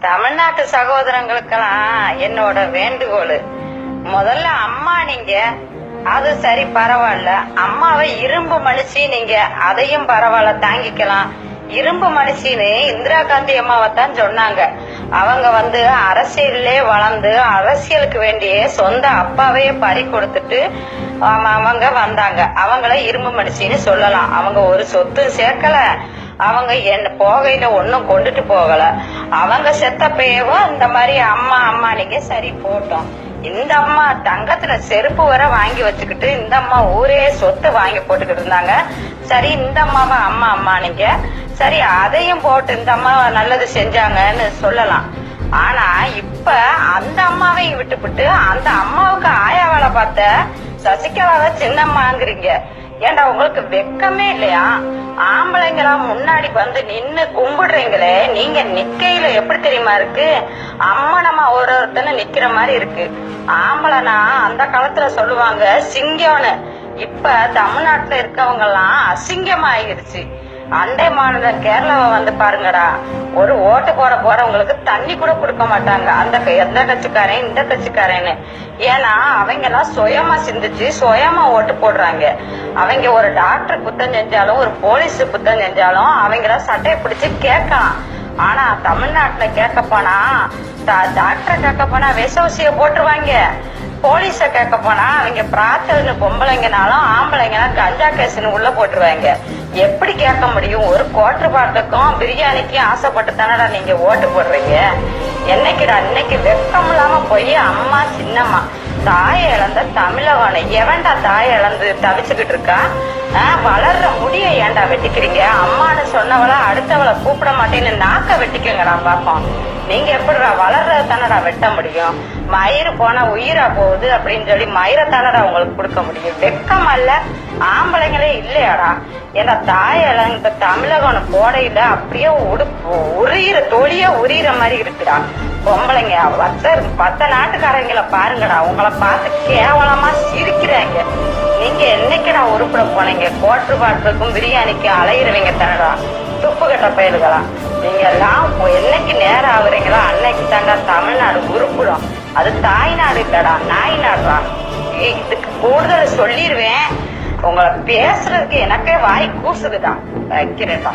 தமிழ்நாட்டு சகோதரங்களுக்கெல்லாம் என்னோட வேண்டுகோள். முதல்ல அம்மா நீங்க அது சரி பரவாயில்ல. அம்மாவை இரும்பு மனுஷி நீங்க அதையும் பரவாயில்ல தாங்கிக்கலாம். இரும்பு மனுஷின்னு இந்திரா காந்தி அம்மாவை தான் சொன்னாங்க. அவங்க வந்து அரசியலே வளர்ந்து அரசியலுக்கு வேண்டிய சொந்த அப்பாவையே பறி கொடுத்துட்டு அவங்க வந்தாங்க. அவங்கள இரும்பு மனுஷின்னு சொல்லலாம். அவங்க ஒரு சொத்து சேர்க்கல. அவங்க என்ன போகையில ஒன்னும் கொண்டுட்டு போகல. அவங்க செத்தப்பயவும் இந்த மாதிரி அம்மா அம்மா நீங்க சரி போட்டோம். இந்த அம்மா தங்கத்துல செருப்பு வர வாங்கி வச்சுக்கிட்டு இந்த அம்மா ஊரே சொத்து வாங்கி போட்டுக்கிட்டு இருந்தாங்க. சரி இந்த அம்மாவை அம்மா அம்மா நீங்க. சரி அதையும் போட்டு இந்த அம்மா நல்லது செஞ்சாங்கன்னு சொல்லலாம். ஆனா இப்ப அந்த அம்மாவையும் விட்டுப்புட்டு அந்த அம்மாவுக்கு ஆயா வேலை பார்த்த சசிகலாவை சின்னம்மாங்கிறீங்க. ஏண்டா உங்களுக்கு வெக்கமே இல்லையா? ஆம்பளைங்களாம் முன்னாடி வந்து நின்னு கும்பிடுறீங்களே நீங்க நிக்கையில எப்படி தெரியுமா இருக்கு? அம்மனமா ஒரு ஒருத்தன நிக்கிற மாதிரி இருக்கு. ஆம்பளைனா அந்த காலத்துல சொல்லுவாங்க சிங்கம்னு. இப்ப தமிழ்நாட்டுல இருக்கவங்க எல்லாம் அசிங்கமாயிருச்சு அண்டை மாநிலம் கேரளாவை வந்து பாருங்கடா. ஒரு ஓட்டு போட போறவங்களுக்கு தண்ணி கூட கொடுக்க மாட்டாங்க. அந்த எந்த கட்சிக்காரன் இந்த கட்சிக்காரன்னு. ஏன்னா அவங்க எல்லாம் சுயமா சிந்திச்சு சுயமா ஓட்டு போடுறாங்க. அவங்க ஒரு டாக்டர் குத்தம் செஞ்சாலும் ஒரு போலீஸ் குத்தம் செஞ்சாலும் அவங்கள சட்டையை பிடிச்சு கேட்கலாம். ஆனா தமிழ்நாட்டுல கேட்க போனா டா- டாக்டரை கேட்க போனா விஷவசிய போட்டுருவாங்க. போலீஸ கேட்க போனா அவங்க பிரார்த்தனை பொம்பளைங்கனாலும் ஆம்பளைங்கன்னா கஞ்சா கேஸ்னு உள்ள போட்டுருவாங்க. எப்படி கேட்க முடியும்? ஒரு கோட்டர் பார்த்துக்கும் பிரியாணிக்கும் ஆசைப்பட்டு தானடா நீங்க ஓட்டு போடுறீங்க? என்னைக்குடா இன்னைக்கு வெக்கம் இல்லாம போய் அம்மா சின்னம்மா தாயை இழந்த தமிழகனை எவன்டா தாயை இழந்து தவிச்சுக்கிட்டு இருக்கா? வளர்ற முடியை ஏன்டா வெட்டிக்கிறீங்க? அம்மான்னு சொன்னவள அடுத்தவளை கூப்பிட மாட்டேன்னு நாக்க வெட்டிக்கங்கடா பாப்போம் நீங்க எப்படிடா வளர்றத தானடா வெட்ட முடியும்? மயிறு போனா உயிரா போகுது அப்படின்னு சொல்லி மயிரை தானடா உங்களுக்கு கொடுக்க முடியும்? வெக்கம் அல்ல ஆம்பளைங்களே இல்லையாடா. ஏன்னா தாய் இந்த தமிழகம் போடையில அப்படியே உடுப்பு உரியிற தொழிய உரியிற மாதிரி இருக்குடா. பொம்பளைங்க பத்த பத்த நாட்டுக்காரங்களை பாருங்கடா. உங்களை பார்த்து கேவலமா சிரிக்கிறாங்க. நீங்க என்னைக்கடா உருப்பிட போனீங்க? கோட்டு பாட்டுக்கும் பிரியாணிக்கும் அலையிறவங்க தானடா துப்பு கட்ட பயிர்களா நீங்க எல்லாம் என்னைக்கு நேரம் ஆகுறீங்களோ அன்னைக்கு தாண்டா தமிழ்நாடு உருப்பிடும் அது தாய் நாடு இல்லடா நாய் நாடுடா இதுக்கு கூடுதல் சொல்லிடுவேன் உங்களை பேசுறதுக்கு எனக்கே வாய் கூசுதுடா. வைக்கிறேன்டா.